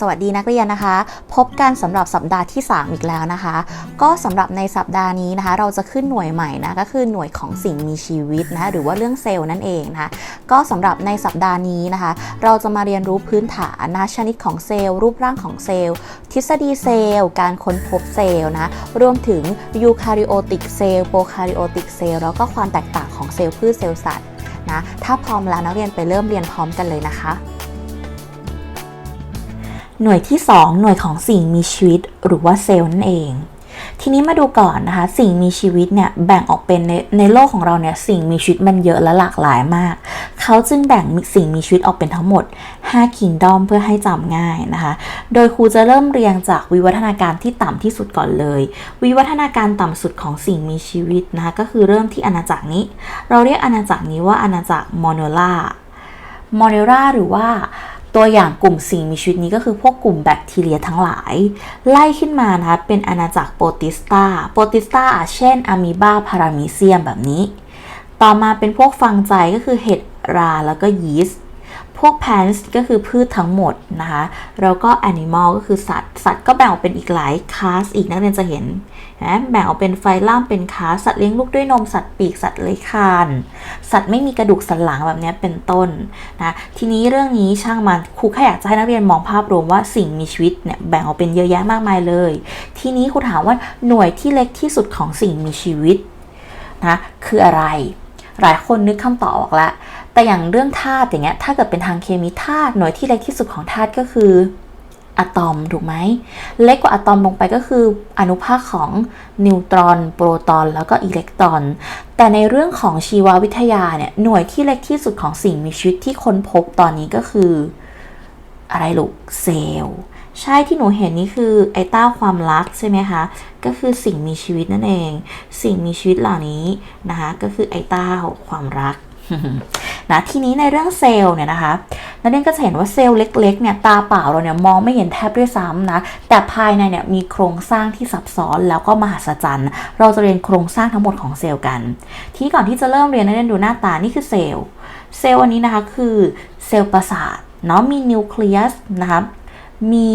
สวัสดีนักเรียนนะคะ พบกันสำหรับสัปดาห์ที่ 3 อีกแล้วนะคะ ก็สำหรับในสัปดาห์นี้นะคะ เราจะขึ้นหน่วยใหม่นะก็คือหน่วยของสิ่งมีชีวิตนะหรือว่าเรื่องเซลล์นั่นเองนะคะก็สำหรับในสัปดาห์นี้นะคะ เราจะมาเรียนรู้พื้นฐานนะชนิดของเซลล์ รูปร่างของเซลล์ ทฤษฎีเซลล์ การค้นพบเซลล์นะรวมถึงยูคาริโอติกเซลล์โปรคาริโอติกเซลล์แล้วก็ความแตกต่างของเซลล์พืชเซลล์สัตว์นะถ้าพร้อมแล้วนักเรียนไปเริ่มเรียนพร้อมกันเลยนะคะ หน่วยที่ 2 หน่วยของสิ่งมีชีวิตหรือว่าเซลล์นั่นเอง ทีนี้มาดูก่อนนะคะ สิ่งมีชีวิตเนี่ยแบ่งออกเป็นในในโลกของเราเนี่ยสิ่งมีชีวิตมันเยอะและหลากหลายมาก เขาจึงแบ่งสิ่งมีชีวิตออกเป็นทั้งหมด5คิงดอมเพื่อให้จำง่ายนะคะ โดยครูจะเริ่มเรียงจากวิวัฒนาการที่ต่ำที่สุดก่อนเลย วิวัฒนาการต่ำสุดของสิ่งมีชีวิตนะคะก็คือเริ่มที่อาณาจักรนี้ เราเรียกอาณาจักรนี้ว่าอาณาจักรมอนโนล่ามอนเนราหรือว่า ตัวอย่างกลุ่มสิ่งมีชีวิตนี้ก็คือพวกกลุ่มแบคทีเรียทั้งหลาย ไล่ขึ้นมานะคะเป็นอาณาจักรโปรติสตาโปรติสตาเช่นอะมีบาพารามิเซียมแบบนี้ ต่อมาเป็นพวกฟังใจก็คือเห็ดราแล้วก็ยีสต์ พวก plants ก็คือพืชทั้งหมดนะคะ แล้วก็ animal ก็คือสัตว์ สัตว์ก็แบ่งออกเป็นอีกหลายคลาสอีกนักเรียนจะเห็นนะแบ่งออกเป็นไฟล่ามเป็นคลาสสัตว์เลี้ยงลูกด้วยนมสัตว์ปีกสัตว์เลื้อยคลานสัตว์ไม่มีกระดูกสันหลังแบบนี้เป็นต้นนะทีนี้เรื่องนี้ช่างมันครูแค่อยากจะให้นักเรียนมองภาพรวมว่าสิ่งมีชีวิตเนี่ยแบ่งออกเป็นเยอะแยะมากมายเลย ทีนี้ครูถามว่าหน่วยที่เล็กที่สุดของสิ่งมีชีวิตนะคืออะไร หลายคนนึกคำตอบออกแล้ว แต่อย่างเรื่องธาตุอย่างเงี้ยถ้าเกิดเป็นทางเคมีธาตุหน่วยที่เล็กที่สุดของธาตุก็คืออะตอมถูกไหมเล็กกว่าอะตอมลงไปก็คืออนุภาคของนิวตรอนโปรตอนแล้วก็อิเล็กตรอน แต่ในเรื่องของชีววิทยาเนี่ยหน่วยที่เล็กที่สุดของสิ่งมีชีวิตที่ค้นพบตอนนี้ก็คือ อะไรลูกเซลล์ใช่ที่หนูเห็นนี่คือไอต้าความรักใช่ไหมคะ ก็คือสิ่งมีชีวิตนั่นเอง สิ่งมีชีวิตเหล่านี้นะคะก็คือไอต้าความรัก นะทีนี้ในเรื่องเซลล์เนี่ยนะคะนักเรียนก็จะเห็นว่าเซลล์เล็กๆเนี่ยตาเปล่าเราเนี่ยมองไม่เห็นแทบด้วยซ้ำนะแต่ภายในเนี่ยมีโครงสร้างที่ซับซ้อนแล้วก็มหัศจรรย์ เราจะเรียนโครงสร้างทั้งหมดของเซลล์กัน ทีนี้ก่อนที่จะเริ่มเรียนนักเรียนดูหน้าตานี่คือเซลล์เซลล์อันนี้นะคะคือเซลล์ประสาทเนาะมีนิวเคลียสนะคะมี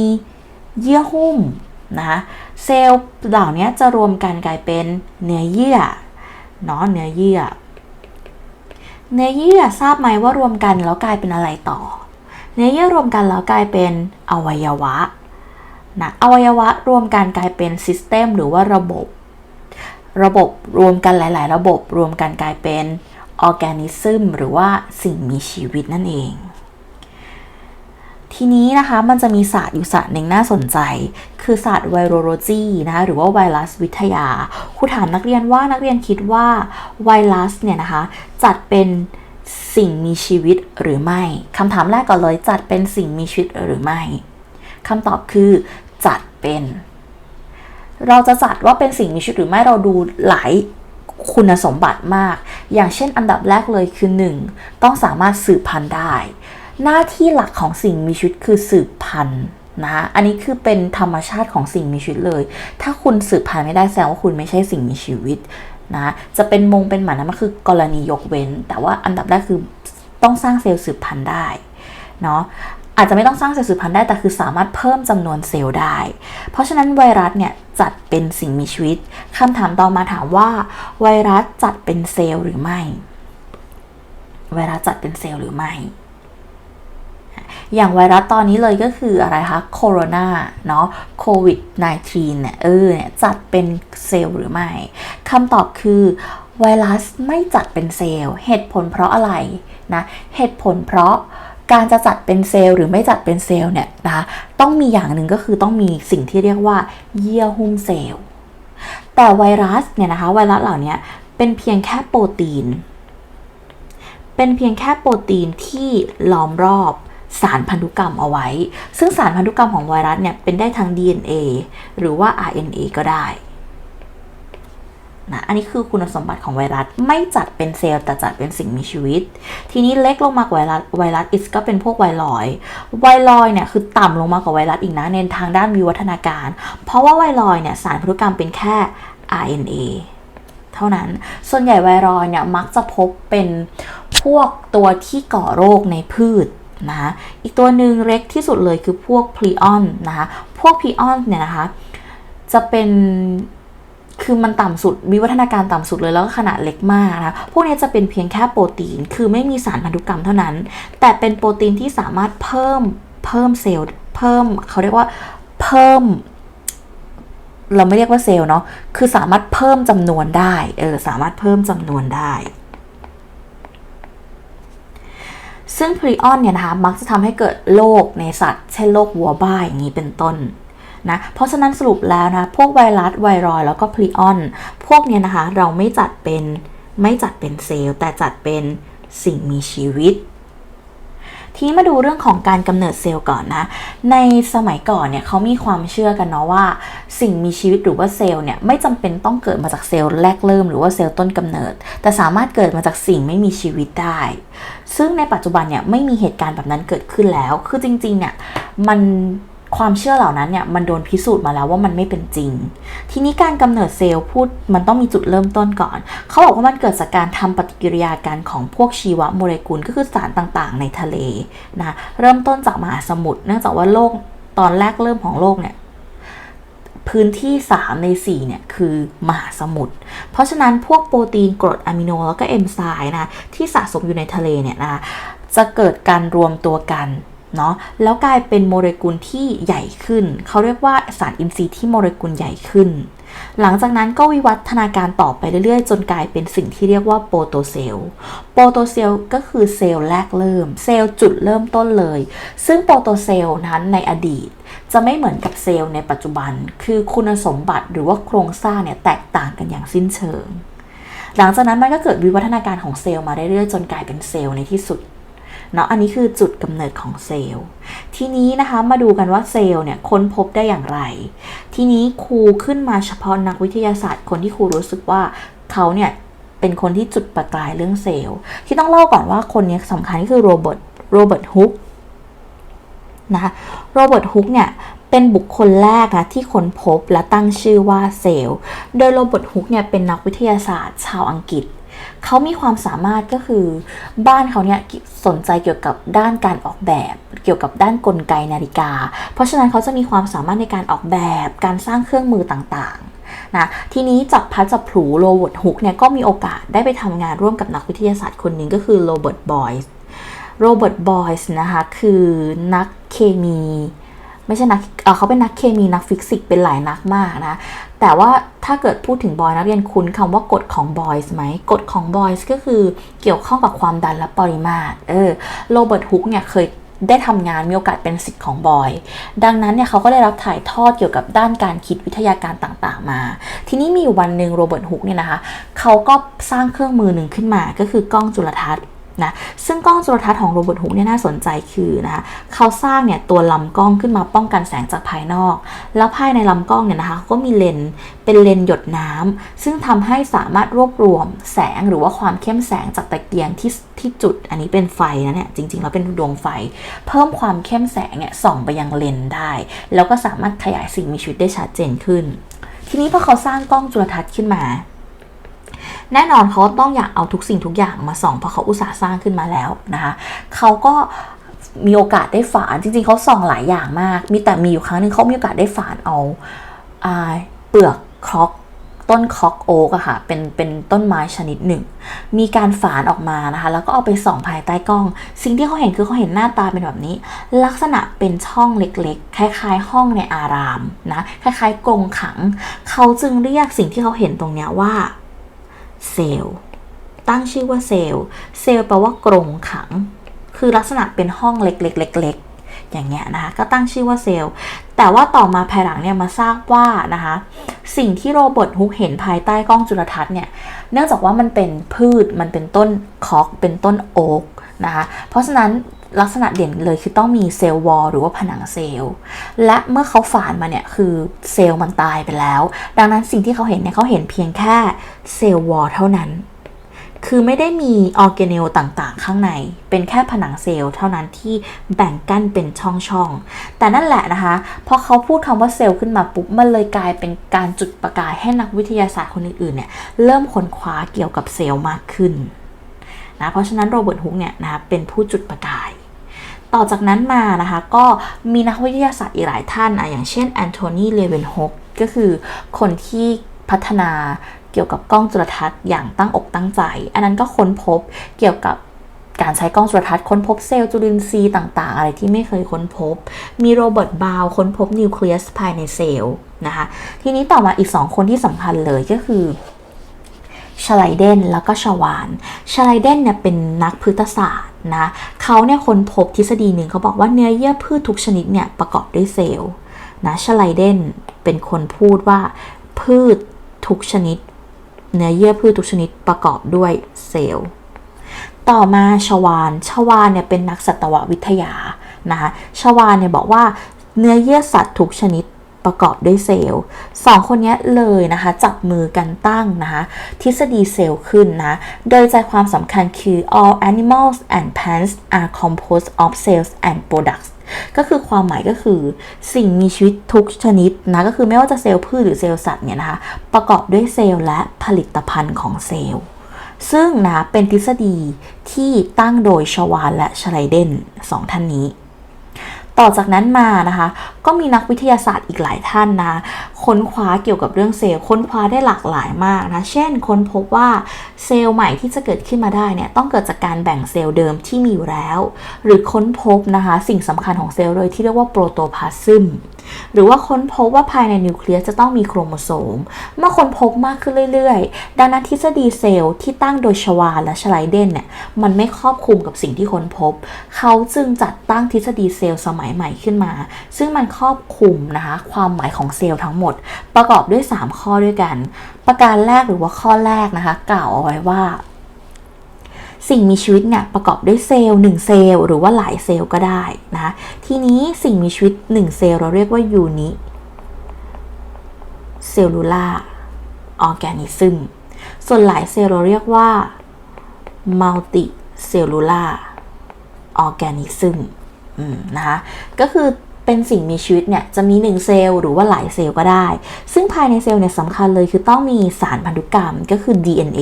เยื่อหุ้มนะคะเซลล์เหล่านี้จะรวมกันกลายเป็นเนื้อเยื่อเนาะเนื้อเยื่อ เนื้อเยื่อทราบไหมว่ารวมกันแล้วกลายเป็นอะไรต่อ เนื้อเยื่อรวมกันแล้วกลายเป็นอวัยวะนะอวัยวะรวมกันกลายเป็นซิสเต็มหรือว่าระบบ ระบบรวมกันหลาย ๆ ระบบรวมกันกลายเป็นออร์แกนิซึมหรือว่าสิ่งมีชีวิตนั่นเอง ทีนี้นะคะมันจะมีศาสตร์อยู่ศาสตร์หนึ่งน่าสนใจ คือศาสตร์ไวโรโลจีนะคะหรือว่าไวรัสวิทยาครูถามนักเรียนว่านักเรียนคิดว่าไวรัสเนี่ยนะคะจัดเป็นสิ่งมีชีวิตหรือไม่คำถามแรกก่อนเลยจัดเป็นสิ่งมีชีวิตหรือไม่คำตอบคือจัดเป็น เราจะจัดว่าเป็นสิ่งมีชีวิตหรือไม่เราดูหลายคุณสมบัติมาก อย่างเช่นอันดับแรกเลยคือ 1. ต้องสามารถสืบพันธุ์ได้ หน้าที่หลักของสิ่งมีชีวิตคือสืบพันธุ์นะอันนี้คือเป็นธรรมชาติของสิ่งมีชีวิตเลย ถ้าคุณสืบพันธุ์ไม่ได้แสดงว่าคุณไม่ใช่สิ่งมีชีวิตนะจะเป็นมงเป็นหมันนะมันคือกรณียกเว้น แต่ว่าอันดับแรกคือต้องสร้างเซลล์สืบพันธุ์ได้เนาะอาจจะไม่ต้องสร้างเซลล์สืบพันธุ์ได้แต่คือสามารถเพิ่มจำนวนเซลล์ได้ เพราะฉะนั้นไวรัสเนี่ยจัดเป็นสิ่งมีชีวิตคำถามต่อมาถามว่า ไวรัสจัดเป็นเซลล์หรือไม่ ไวรัสจัดเป็นเซลล์หรือไม่ อย่างไวรัสตอนนี้เลยก็คืออะไรคะโคโรนาเนาะโควิด -19 เนี่ยเออเนี่ยจัดเป็นเซลล์หรือไม่คำตอบคือไวรัสไม่จัดเป็นเซลล์ เหตุผลเพราะอะไรนะเหตุผลเพราะการจะจัดเป็นเซลล์หรือไม่จัดเป็นเซลล์เนี่ยนะต้องมีอย่างหนึ่งก็คือต้องมีสิ่งที่เรียกว่าเยื่อหุ้มเซลล์ แต่ไวรัสเนี่ยนะคะไวรัสเหล่านี้เป็นเพียงแค่โปรตีน เป็นเพียงแค่โปรตีนที่ล้อมรอบ สารพันธุกรรมเอาไว้ ซึ่งสารพันธุกรรมของไวรัสเนี่ยเป็นได้ทั้ง DNA หรือว่า RNA ก็ได้นะอันนี้คือคุณสมบัติของไวรัสไม่จัดเป็นเซลล์แต่จัดเป็นสิ่งมีชีวิต ทีนี้เล็กลงมากว่าไวรัสไวรัสอิสก็เป็นพวกไวรอย ไวรอยเนี่ยคือต่ำลงมากว่าไวรัสอีกนะในทางด้านวิวัฒนาการ เพราะว่าไวรอยเนี่ยสารพันธุกรรมเป็นแค่ RNA เท่านั้น ส่วนใหญ่ไวรอยเนี่ยมักจะพบเป็นพวกตัวที่ก่อโรคในพืช นะคะอีกตัวหนึ่งเล็กที่สุดเลยคือพวกพลีออนนะคะพวกพลีออนเนี่ยนะคะจะเป็นคือมันต่ำสุดวิวัฒนาการต่ำสุดเลยแล้วก็ขนาดเล็กมากนะคะพวกนี้จะเป็นเพียงแค่โปรตีน คือไม่มีสารพันธุกรรมเท่านั้น แต่เป็นโปรตีนที่สามารถเพิ่มเพิ่มเซลล์เพิ่มเขาเรียกว่าเพิ่ม เราไม่เรียกว่าเซลล์เนาะคือสามารถเพิ่มจำนวนได้เออสามารถเพิ่มจำนวนได้ ซึ่งพรีออนเนี่ยนะคะมักจะทำให้เกิดโรคในสัตว์ เช่นโรควัวบ้าอย่างนี้เป็นต้นนะเพราะฉะนั้นสรุปแล้วนะ พวกไวรัสไวรอยแล้วก็พรีออน พวกเนี้ยนะคะ เราไม่จัดเป็นไม่จัดเป็นเซลล์ แต่จัดเป็นสิ่งมีชีวิต ทีมาดูเรื่องของการกำเนิดเซลล์ก่อนนะ ในสมัยก่อนเนี่ยเขามีความเชื่อกันเนาะว่า สิ่งมีชีวิตหรือว่าเซลล์เนี่ยไม่จำเป็นต้องเกิดมาจากเซลล์แรกเริ่มหรือว่าเซลล์ต้นกำเนิด แต่สามารถเกิดมาจากสิ่งไม่มีชีวิตได้ ซึ่งในปัจจุบันเนี่ยไม่มีเหตุการณ์แบบนั้นเกิดขึ้นแล้ว คือจริงๆเนี่ยมัน ความเชื่อเหล่านั้นเนี่ยมันโดนพิสูจน์มาแล้วว่ามันไม่เป็นจริง ทีนี้การกำเนิดเซลล์พูดมันต้องมีจุดเริ่มต้นก่อน เขาบอกว่ามันเกิดจากการทำปฏิกิริยากันของพวกชีวโมเลกุลก็คือสารต่างๆ ในทะเลนะเริ่มต้นจากมหาสมุทรเนื่องจากว่าโลกตอนแรกเริ่มของโลกเนี่ยพื้นที่ 3 ใน 4 เนี่ย คือมหาสมุทร เพราะฉะนั้นพวกโปรตีนกรดอะมิโนแล้วก็เอนไซม์นะ ที่สะสมอยู่ในทะเลเนี่ยนะ จะเกิดการรวมตัวกัน เนาะแล้วกลายเป็นโมเลกุลที่ใหญ่ขึ้น เขาเรียกว่าสารอินทรีย์ที่โมเลกุลใหญ่ขึ้น หลังจากนั้นก็วิวัฒนาการต่อไปเรื่อยๆ จนกลายเป็นสิ่งที่เรียกว่าโปรโตเซลล์ โปรโตเซลล์ก็คือเซลล์แรกเริ่ม เซลล์จุดเริ่มต้นเลย ซึ่งโปรโตเซลล์นั้นในอดีตจะไม่เหมือนกับเซลล์ในปัจจุบัน คือคุณสมบัติหรือว่าโครงสร้างเนี่ยแตกต่างกันอย่างสิ้นเชิง หลังจากนั้นมันก็เกิดวิวัฒนาการของเซลล์มาเรื่อยๆ จนกลายเป็นเซลล์ในที่สุด เนาะอันนี้คือจุดกำเนิดของเซลล์ทีนี้นะคะมาดูกันว่าเซลล์เนี่ยค้นพบได้อย่างไร ทีนี้ครูขึ้นมาเฉพาะนักวิทยาศาสตร์คนที่ครูรู้สึกว่าเขาเนี่ยเป็นคนที่จุดประกายเรื่องเซลล์ ที่ต้องเล่าก่อนว่าคนนี้สำคัญก็คือโรเบิร์ตโรเบิร์ตฮุกนะคะโรเบิร์ตฮุกเนี่ยเป็นบุคคลแรกนะที่ค้นพบและตั้งชื่อว่าเซลล์ โดยโรเบิร์ตฮุกเนี่ยเป็นนักวิทยาศาสตร์ชาวอังกฤษ เขามีความสามารถก็คือบ้านเขาเนี่ยสนใจเกี่ยวกับด้านการออกแบบ เกี่ยวกับด้านกลไกนาฬิกา เพราะฉะนั้นเขาจะมีความสามารถในการออกแบบการสร้างเครื่องมือต่างๆนะทีนี้จับพัดจับผูโรเบิร์ตฮุกเนี่ยก็มีโอกาสได้ไปทำงานร่วมกับนักวิทยาศาสตร์คนหนึ่งก็คือโรเบิร์ตบอยส์โรเบิร์ตบอยส์นะคะคือนักเคมี ไม่ใช่นักเเขาเป็นนักเคมีนักฟิสิกส์เป็นหลายนักมากนะ แต่ว่าถ้าเกิดพูดถึงบอยนักเรียนคุ้นคำว่ากฎของบอยส์ไหมกฎของบอยส์ก็คือเกี่ยวข้องกับความดันและปริมาตร เออโรเบิร์ตฮุกเนี่ยเคยได้ทำงานมีโอกาสเป็นสิทธิ์ของบอย ดังนั้นเนี่ยเขาก็ได้รับถ่ายทอดเกี่ยวกับด้านการคิดวิทยาการต่างๆมา ทีนี้มีวันหนึ่งโรเบิร์ตฮุกเนี่ยนะคะ เขาก็สร้างเครื่องมือหนึ่งขึ้นมาก็คือกล้องจุลทรรศน์ นะซึ่งกล้องจุลทรรศน์ของโรเบิร์ตฮุกเนี่ยน่าสนใจคือนะคะเขาสร้างเนี่ยตัวลำกล้องขึ้นมาป้องกันแสงจากภายนอก แล้วภายในลำกล้องเนี่ยนะคะก็มีเลนเป็นเลนหยดน้ำซึ่งทำให้สามารถรวบรวมแสงหรือว่าความเข้มแสงจากตะเกียงที่ที่จุดอันนี้เป็นไฟนะเนี่ยจริงๆแล้วเป็นดวงไฟ เพิ่มความเข้มแสงเนี่ยส่องไปยังเลนได้ แล้วก็สามารถขยายสิ่งมีชีวิตได้ชัดเจนขึ้น ทีนี้พอเขาสร้างกล้องจุลทรรศน์ขึ้นมา แน่นอนเขาต้องอยากเอาทุกสิ่งทุกอย่างมาส่องเพราะเขาอุตสาห์สร้างขึ้นมาแล้วนะคะเขาก็มีโอกาสได้ฝานจริง ๆเขาส่องหลายอย่างมาก มีแต่มีอยู่ครั้งหนึ่งเขามีโอกาสได้ฝานเอาเปลือกครอกต้นคอกโอ๊กอะค่ะเป็นเป็นต้นไม้ชนิดหนึ่ง มีการฝานออกมานะคะ แล้วก็เอาไปส่องภายใต้กล้อง สิ่งที่เขาเห็นคือเขาเห็นหน้าตาเป็นแบบนี้ ลักษณะเป็นช่องเล็กๆ คล้าย ๆ ห้องในอารามนะคล้ายๆกรงขัง เขาจึงเรียกสิ่งที่เขาเห็นตรงเนี้ยว่า เซลล์ตั้งชื่อว่าเซลล์เซลล์แปลว่ากรงขัง คือลักษณะเป็นห้องเล็กๆๆอย่างเงี้ยนะคะก็ตั้งชื่อว่าเซลล์ แต่ว่าต่อมาภายหลังเนี่ยมาทราบว่านะคะสิ่งที่โรเบิร์ตฮุกเห็นภายใต้กล้องจุลทรรศน์เนี่ยเนื่องจากว่ามันเป็นพืชมันเป็นต้นคอกเป็นต้นโอ๊กนะคะเพราะฉะนั้น ลักษณะเด่นเลยคือต้องมีเซลล์วอลหรือว่าผนังเซลล์ และเมื่อเขาฝานมาเนี่ยคือเซลล์มันตายไปแล้ว ดังนั้นสิ่งที่เขาเห็นเนี่ยเขาเห็นเพียงแค่เซลล์วอลเท่านั้น คือไม่ได้มีออร์แกเนลต่างๆ ข้างใน เป็นแค่ผนังเซลล์เท่านั้นที่แบ่งกั้นเป็นช่องๆ แต่นั่นแหละนะคะ พอเขาพูดคำว่าเซลล์ขึ้นมาปุ๊บ มันเลยกลายเป็นการจุดประกายให้นักวิทยาศาสตร์คนอื่นๆ เนี่ยเริ่มค้นคว้าเกี่ยวกับเซลล์มากขึ้นนะ เพราะฉะนั้นโรเบิร์ตฮุกเนี่ยนะคะเป็นผู้จุดประกาย ต่อจากนั้นมานะคะ ก็มีนักวิทยาศาสตร์อีกหลายท่านอะอย่างเช่นแอนโทนีเลเวนฮกก็คือคนที่พัฒนาเกี่ยวกับกล้องจุลทรรศน์อย่างตั้งอกตั้งใจ อันนั้นก็ค้นพบเกี่ยวกับการใช้กล้องจุลทรรศน์ค้นพบเซลล์จุลินทรีย์ต่างๆ อะไรที่ไม่เคยค้นพบ มีโรเบิร์ตบาวค้นพบนิวเคลียสภายในเซลล์นะคะ ทีนี้ต่อมาอีก 2 คนที่สำคัญเลยก็คือ ชไลเดนแล้วก็ชวานชไลเดนเนี่ยเป็นนักพฤกษศาสตร์นะเขาเนี่ยค้นพบทฤษฎีหนึ่งเขาบอกว่าเนื้อเยื่อพืชทุกชนิดเนี่ยประกอบด้วยเซลล์นะชไลเดนเป็นคนพูดว่าพืชทุกชนิด เนื้อเยื่อพืชทุกชนิดประกอบด้วยเซลล์ต่อมาชวานชวานเนี่ยเป็นนักสัตววิทยานะคะชวานเนี่ยบอกว่าเนื้อเยื่อสัตว์ทุกชนิด ประกอบด้วยเซลล์สองคนนี้เลยนะคะ จับมือกันตั้งนะคะทฤษฎีเซลล์ขึ้นนะโดยใจความสำคัญคือ all animals and plants are composed of cells and products ก็คือความหมายก็คือสิ่งมีชีวิตทุกชนิดนะก็คือไม่ว่าจะเซลล์พืชหรือเซลล์สัตว์เนี่ยนะคะประกอบด้วยเซลล์และผลิตภัณฑ์ของเซลล์ซึ่งนะเป็นทฤษฎีที่ตั้งโดยชวานและชไลเดนสองท่านนี้ ต่อจากนั้นมานะคะ ก็มีนักวิทยาศาสตร์อีกหลายท่านนะ ค้นคว้าเกี่ยวกับเรื่องเซลล์ค้นคว้าได้หลากหลายมากนะ เช่น ค้นพบว่าเซลล์ใหม่ที่จะเกิดขึ้นมาได้เนี่ยต้องเกิดจากการแบ่งเซลล์เดิมที่มีอยู่แล้ว หรือค้นพบนะคะ สิ่งสำคัญของเซลล์เลยที่เรียกว่าโปรโตพลาซึม หรือว่าค้นพบว่าภายในนิวเคลียสจะต้องมีโครโมโซม เมื่อค้นพบมากขึ้นเรื่อยๆ ดังนั้นทฤษฎีเซลล์ที่ตั้งโดยชวาและชไลเดนเนี่ยมันไม่ครอบคลุมกับสิ่งที่ค้นพบ เขาจึงจัดตั้งทฤษฎีเซลล์สมัยใหม่ขึ้นมา ซึ่งมันครอบคลุมนะคะความหมายของเซลล์ทั้งหมด ประกอบด้วย 3 ข้อด้วยกัน ประการแรกหรือว่าข้อแรกนะคะ กล่าวเอาไว้ว่า สิ่งมีชีวิตเนี่ยประกอบด้วยเซลล์1เซลล์หรือว่าหลายเซลล์ก็ได้นะคะทีนี้สิ่งมีชีวิต 1 เซลล์เราเรียกว่ายูนิเซลลูล่าออร์แกนิซึมส่วนหลายเซลล์เราเรียกว่ามัลติเซลลูล่าออร์แกนิซึมนะคะก็คือเป็นสิ่งมีชีวิตเนี่ยจะมี 1 เซลล์หรือว่าหลายเซลล์ก็ได้ ซึ่งภายในเซลล์เนี่ยสำคัญเลยคือต้องมีสารพันธุกรรมก็คือ DNA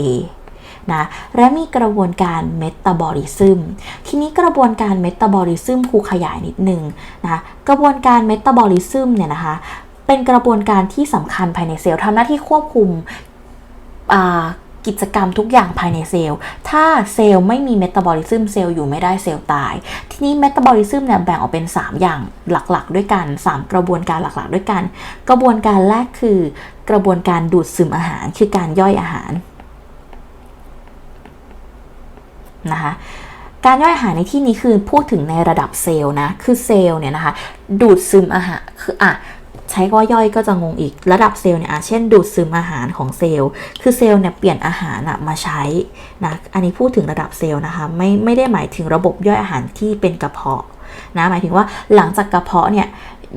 นะและมีกระบวนการเมตาบอลิซึมทีนี้กระบวนการเมตาบอลิซึมครูขยายนิดนึงนะกระบวนการเมตาบอลิซึมเนี่ยนะคะเป็นกระบวนการที่สำคัญภายในเซลล์ทำหน้าที่ควบคุมกิจกรรมทุกอย่างภายในเซลล์ ถ้าเซลล์ไม่มีเมตาบอลิซึมเซลล์อยู่ไม่ได้เซลล์ตาย ทีนี้เมตาบอลิซึมเนี่ยแบ่งออกเป็น 3 อย่างหลักๆ ด้วยกัน 3 กระบวนการหลักๆ ด้วยกัน กระบวนการแรกคือกระบวนการดูดซึมอาหารคือการย่อยอาหาร นะคะการย่อยอาหารในที่นี้คือพูดถึงในระดับเซลล์นะ คือเซลล์เนี่ยนะคะ ดูดซึมอาหารคืออะใช้ก็ย่อยก็จะงงอีกระดับเซลล์เนี่ยเช่น ดูดซึมอาหารของเซลล์ คือเซลล์เนี่ยเปลี่ยนอาหารมาใช้นะอันนี้พูดถึงระดับเซลล์นะคะไม่ไม่ได้หมายถึงระบบย่อยอาหารที่เป็นกระเพาะนะหมายถึงว่าหลังจากกระเพาะเนี่ย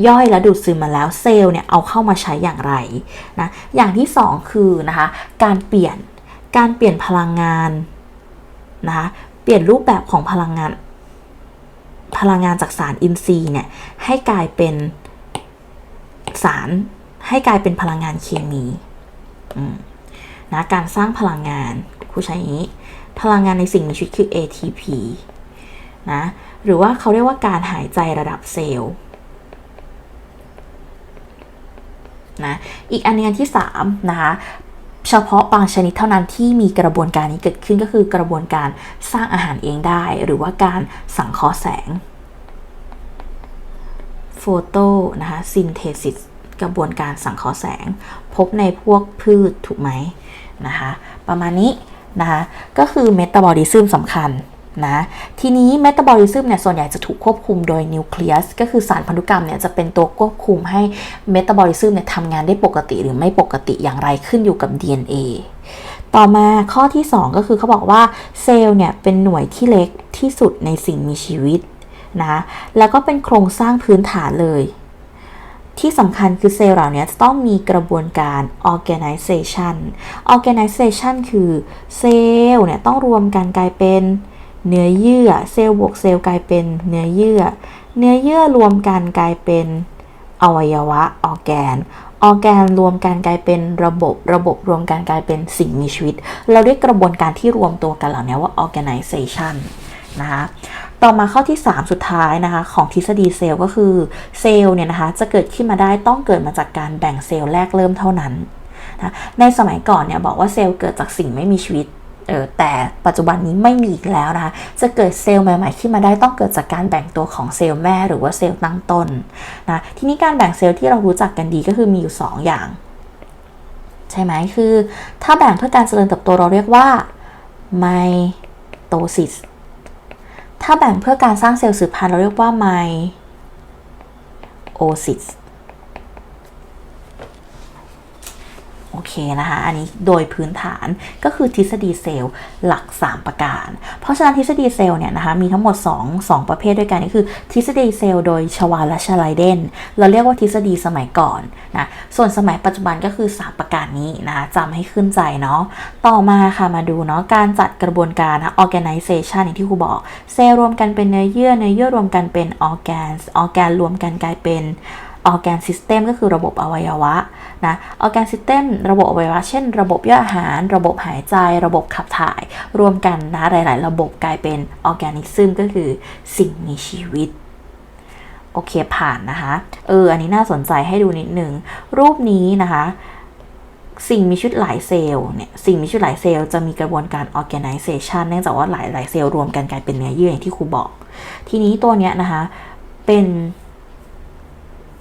ย่อยและดูดซึมมาแล้วเซลล์เนี่ยเอาเข้ามาใช้อย่างไรนะอย่างที่ 2 คือนะคะการเปลี่ยนการเปลี่ยนพลังงาน นะคะเปลี่ยนรูปแบบของพลังงาน พลังงานจากสารอินทรีย์เนี่ยให้กลายเป็นสารให้กลายเป็นพลังงานเคมีนะการสร้างพลังงานครูใช้อย่างนี้ พลังงานในสิ่งมีชีวิตคือ ATP นะหรือว่าเขาเรียกว่าการหายใจระดับเซลล์นะอีกอันนึงที่3นะคะ เฉพาะบางชนิดเท่านั้นที่มีกระบวนการนี้เกิดขึ้นก็คือกระบวนการสร้างอาหารเองได้ หรือว่าการสังเคราะห์แสงโฟโตนะคะซินเทซิสกระบวนการสังเคราะห์แสง พบในพวกพืชถูกไหมนะคะ ประมาณนี้นะคะ ก็คือเมตาบอลิซึมสำคัญ นะทีนี้เมตาบอลิซึมเนี่ยส่วนใหญ่จะถูกควบคุมโดยนิวเคลียสก็คือสารพันธุกรรมเนี่ยจะเป็นตัวควบคุมให้เมตาบอลิซึมเนี่ยทำงานได้ปกติหรือไม่ปกติอย่างไรขึ้นอยู่กับ DNA ต่อมาข้อที่ 2 ก็คือเขาบอกว่าเซลล์เนี่ยเป็นหน่วยที่เล็กที่สุดในสิ่งมีชีวิตนะแล้วก็เป็นโครงสร้างพื้นฐานเลย ที่สำคัญคือเซลล์เหล่านี้จะต้องมีกระบวนการ organization organization คือเซลล์เนี่ยต้องรวมกันกลายเป็น เนื้อเยื่อเซลล์บวกเซลล์กลายเป็นเนื้อเยื่อ เนื้อเยื่อรวมกันกลายเป็นอวัยวะออแกนออแกนรวมกันกลายเป็นระบบ ระบบรวมกันกลายเป็นสิ่งมีชีวิต เราเรียกกระบวนการที่รวมตัวกันเหล่านี้ว่า organization นะคะต่อมาข้อที่ 3 สุดท้ายนะคะของทฤษฎีเซลล์ก็คือเซลล์เนี่ยนะคะจะเกิดขึ้นมาได้ต้องเกิดมาจากการแบ่งเซลล์แรกเริ่มเท่านั้นนะในสมัยก่อนเนี่ยบอกว่าเซลล์เกิดจากสิ่งไม่มีชีวิต เออแต่ปัจจุบันนี้ไม่มีอีกแล้วนะคะจะเกิดเซลล์ใหม่ๆขึ้นมาได้ต้องเกิดจากการแบ่งตัวของเซลล์แม่หรือว่าเซลล์ตั้งต้นนะทีนี้การแบ่งเซลล์ที่เรารู้จักกันดีก็คือมีอยู่ 2 อย่าง ใช่ไหมคือ ถ้าแบ่งเพื่อการเจริญเติบโตเราเรียกว่าไมโตซิสถ้าแบ่งเพื่อการสร้างเซลล์สืบพันธุ์เราเรียกว่าไมโอซิส โอเคนะคะ อันนี้โดยพื้นฐานก็คือทฤษฎีเซลล์หลัก 3 ประการ เพราะฉะนั้นทฤษฎีเซลล์เนี่ยนะคะมีทั้งหมด 2 2 ประเภทด้วยกันก็คือ ทฤษฎีเซลล์โดยชวาและชไลเดน เราเรียกว่าทฤษฎีสมัยก่อนนะ ส่วนสมัยปัจจุบันก็คือ 3 ประการนี้นะคะจำให้ขึ้นใจเนาะ ต่อมาค่ะมาดูเนาะการจัดกระบวนการนะ organization อย่างที่ครูบอก เซลล์รวมกันเป็นเนื้อเยื่อ เนื้อเยื่อรวมกันเป็น organs organ รวมกันกลายเป็น organ system ก็คือระบบอวัยวะนะ organ system ระบบอวัยวะ เช่น ระบบย่อยอาหาร ระบบหายใจ ระบบขับถ่าย รวมกันนะหลาย ๆ ระบบกลายเป็น organism ก็คือสิ่งมีชีวิตโอเคผ่านนะคะ เออ อันนี้น่าสนใจให้ดูนิดนึงรูปนี้นะคะ สิ่งมีชีวิตหลายเซลล์เนี่ย สิ่งมีชีวิตหลายเซลล์จะมีกระบวนการ organization เนื่องจากว่าหลายหลายเซลล์รวมกันกลายเป็นเนื้อเยื่ออย่างที่ครูบอก ทีนี้ตัวเนี้ยนะคะ เป็น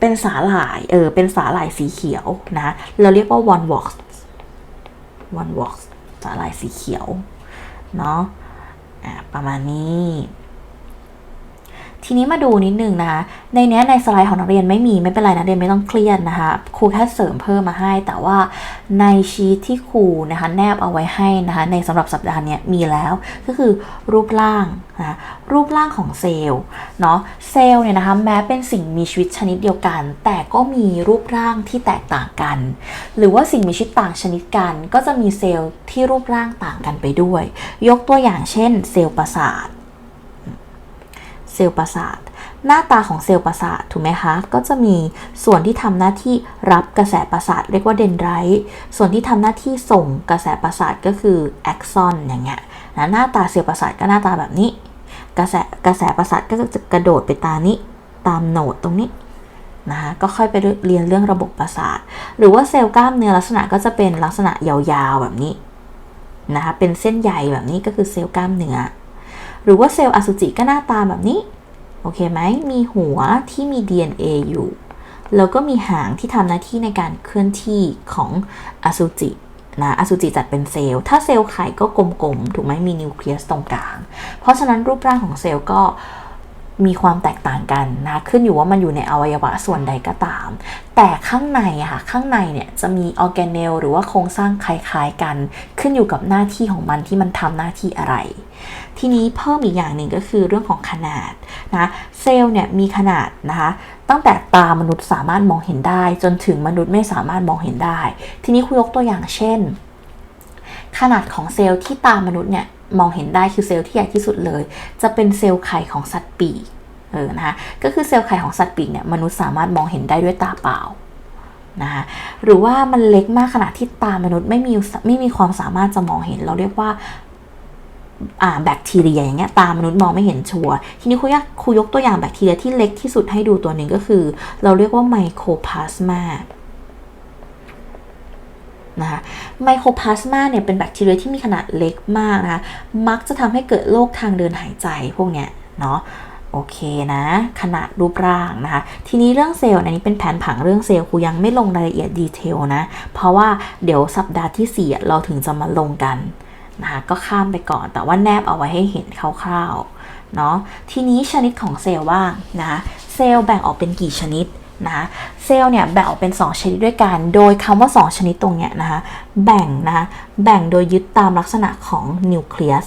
เป็นสาหร่าย เออ เป็นสาหร่ายสีเขียวนะ เราเรียกว่า one wax one wax สาหร่ายสีเขียว เนาะ อะประมาณนี้ ทีนี้มาดูนิดนึงนะคะ ในเนี้ยในสไลด์ของนักเรียนไม่มีไม่เป็นไรนักเรียนไม่ต้องเครียดนะคะ ครูแค่เสริมเพิ่มมาให้ แต่ว่าในชีทที่ครูนะคะแนบเอาไว้ให้นะคะในสำหรับสัปดาห์นี้มีแล้ว ก็คือรูปร่างนะรูปร่างของเซลล์เนาะเซลล์เนี่ยนะคะแม้เป็นสิ่งมีชีวิตชนิดเดียวกัน แต่ก็มีรูปร่างที่แตกต่างกัน หรือว่าสิ่งมีชีวิตต่างชนิดกัน ก็จะมีเซลล์ที่รูปร่างต่างกันไปด้วย ยกตัวอย่างเช่น เซลล์ประสาท เซลล์ประสาท หน้าตาของเซลล์ประสาทถูกไหมคะ ก็จะมีส่วนที่ทำหน้าที่รับกระแสประสาทเรียกว่าเดนไรต์ส่วนที่ทำหน้าที่ส่งกระแสประสาทก็คือแอ็กซอนอย่างเงี้ยนะหน้าตาเซลล์ประสาทก็หน้าตาแบบนี้ กระแสกระแสประสาทก็จะกระโดดไปตามนี้ตามโหนดตรงนี้นะคะก็ค่อยไปเรียนเรื่องระบบประสาท หรือว่าเซลล์กล้ามเนื้อลักษณะก็จะเป็นลักษณะยาวๆแบบนี้นะคะเป็นเส้นใยแบบนี้ก็คือเซลล์กล้ามเนื้อ หรือว่าเซลล์อสุจิก็หน้าตาแบบนี้ โอเคไหม มีหัวที่มี DNA อยู่ แล้วก็มีหางที่ทำหน้าที่ในการเคลื่อนที่ของอสุจินะอสุจิจัดเป็นเซลล์ ถ้าเซลล์ไข่ก็กลมๆ ถูกไหมมีนิวเคลียสตรงกลาง เพราะฉะนั้นรูปร่างของเซลล์ก็ มีความแตกต่างกันนะ ขึ้นอยู่ว่ามันอยู่ในอวัยวะส่วนใดก็ตาม แต่ข้างในอะค่ะ ข้างในเนี่ยจะมีออร์แกเนลหรือว่าโครงสร้างคล้ายๆกัน ขึ้นอยู่กับหน้าที่ของมันที่มันทำหน้าที่อะไร ทีนี้เพิ่มอีกอย่างหนึ่งก็คือเรื่องของขนาดนะเซลล์เนี่ยมีขนาดนะคะตั้งแต่ตามนุษย์สามารถมองเห็นได้ จนถึงมนุษย์ไม่สามารถมองเห็นได้ ทีนี้คุยยกตัวอย่างเช่น ขนาดของเซลล์ที่ตามนุษย์เนี่ย มองเห็นได้คือเซลล์ที่ใหญ่ที่สุดเลย จะเป็นเซลล์ไข่ของสัตว์ปีกเออนะคะก็คือเซลล์ไข่ของสัตว์ปีกเนี่ยมนุษย์สามารถมองเห็นได้ด้วยตาเปล่านะคะหรือว่ามันเล็กมากขนาดที่ตามนุษย์ไม่มีไม่มีความสามารถจะมองเห็น เราเรียกว่าแบคทีเรียอย่างเงี้ยตามนุษย์มองไม่เห็นชัวร์ทีนี้ครูยกครูยกตัวอย่างแบคทีเรียที่เล็กที่สุดให้ดูตัวหนึ่งก็คือ เราเรียกว่าไมโครพลาสมา นะคะไมโครพลาสมาเนี่ยเป็นแบคทีเรียที่มีขนาดเล็กมากนะคะมักจะทำให้เกิดโรคทางเดินหายใจพวกเนี้ยเนาะโอเคนะ ขนาดรูปร่างนะคะ ทีนี้เรื่องเซลล์อันนี้เป็นแผนผังเรื่องเซลล์ครูยังไม่ลงรายละเอียดดีเทลนะ เพราะว่าเดี๋ยวสัปดาห์ที่4เราถึงจะมาลงกันนะคะก็ข้ามไปก่อนแต่ว่าแนบเอาไว้ให้เห็นคร่าวๆเนาะทีนี้ชนิดของเซลล์บ้างนะคะเซลล์แบ่งออกเป็นกี่ชนิด นะคะเซลล์เนี่ยแบ่งออกเป็น 2 ชนิดด้วยกัน โดยคำว่า 2 ชนิดตรงเนี้ยนะคะแบ่งนะคะแบ่งโดยยึดตามลักษณะของนิวเคลียส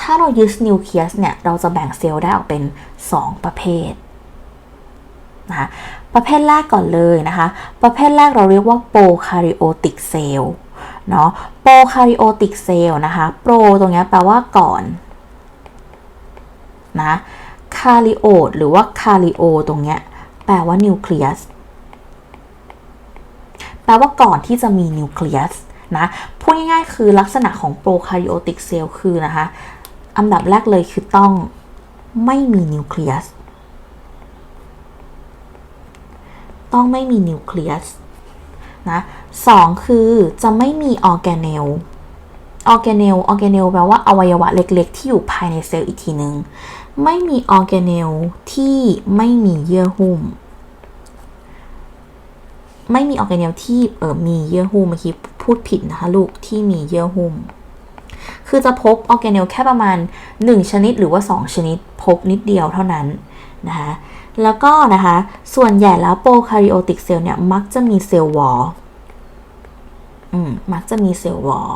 ถ้าเรายึดนิวเคลียสเนี่ยเราจะแบ่งเซลล์ได้ออกเป็น 2 ประเภทนะคะประเภทแรกก่อนเลยนะคะ ประเภทแรกเราเรียกว่าโปรคาริโอติกเซลล์เนาะโปรคาริโอติกเซลล์นะคะ โปรตรงนี้แปลว่าก่อนนะ คาริโอหรือว่าคาริโอตรงเนี้ยแปลว่านิวเคลียสแปลว่าก่อนที่จะมีนิวเคลียสนะพูดง่ายๆ คือลักษณะของโปรคาริโอติกเซลล์คือนะคะอันดับแรกเลยคือต้องไม่มีนิวเคลียสต้องไม่มีนิวเคลียสนะสองคือจะไม่มีออร์แกเนลออร์แกเนลออร์แกเนลแปลว่าอวัยวะเล็กๆ ที่อยู่ภายในเซลล์อีกทีหนึ่ง ไม่มีออร์แกเนลที่ไม่มีเยื่อหุ้ม ไม่มีออร์แกเนลที่เออมีเยื่อหุ้มเมื่อกี้พูดผิดนะคะลูกที่มีเยื่อหุ้ม คือจะพบออร์แกเนลแค่ประมาณ 1 ชนิดหรือว่า 2 ชนิด พบนิดเดียวเท่านั้นนะคะแล้วก็นะคะ ส่วนใหญ่แล้วโปรคาริโอติกเซลล์เนี่ย มักจะมีเซลล์วอลอืม มักจะมีเซลล์วอล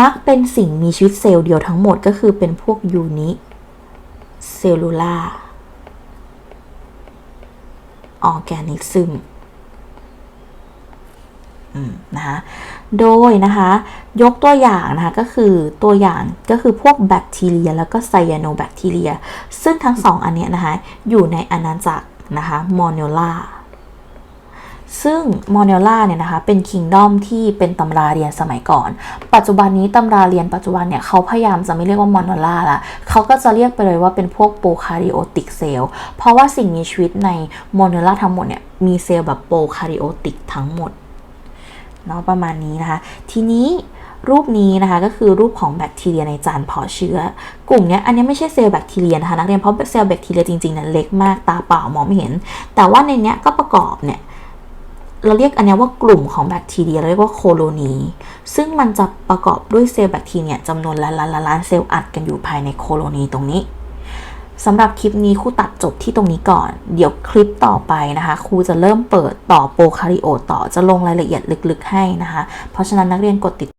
มักเป็นสิ่งมีชีวิตเซลล์เดียวทั้งหมดก็คือเป็นพวกยูนิ เซลลูล่าออแกนิซึมนะคะโดยนะคะยกตัวอย่างนะคะก็คือตัวอย่างก็คือพวกแบคทีเรีย แล้วก็ไซยาโนแบคทีเรีย ซึ่งทั้งสองอันเนี้ยนะคะอยู่ในอาณาจักรนะคะมอนเนล่า ซึ่งมอนเนล่าเนี่ยนะคะเป็นคิงดอมที่เป็นตำราเรียนสมัยก่อน ปัจจุบันนี้ตำราเรียนปัจจุบันเนี่ยเขาพยายามจะไม่เรียกว่ามอนเนล่าละเขาก็จะเรียกไปเลยว่าเป็นพวกโปรคาริโอติกเซลล์เพราะว่าสิ่งมีชีวิตในมอนเนล่าทั้งหมดเนี่ยมีเซลล์แบบโปรคาริโอติกทั้งหมดเนาะประมาณนี้นะคะ ทีนี้รูปนี้นะคะก็คือรูปของแบคทีเรียในจานเพาะเชื้อ กลุ่มนี้อันนี้ไม่ใช่เซลล์แบคทีเรียนะคะนักเรียนเพราะเซลล์แบคทีเรียจริงๆเนี่ยเล็กมากตาเปล่ามองไม่เห็น แต่ว่าในนี้ก็ประกอบเนี่ย เราเรียกอันนี้ว่ากลุ่มของแบคทีเรียเราเรียกว่าโคโลนี ซึ่งมันจะประกอบด้วยเซลล์แบคทีเรียจำนวนล้านล้านล้านเซลล์อัดกันอยู่ภายในโคโลนีตรงนี้สำหรับคลิปนี้ครูตัดจบที่ตรงนี้ก่อน เดี๋ยวคลิปต่อไปนะคะครูจะเริ่มเปิดต่อโปรคาริโอตต่อจะลงรายละเอียดลึกๆให้นะคะ เพราะฉะนั้นนักเรียนกดติด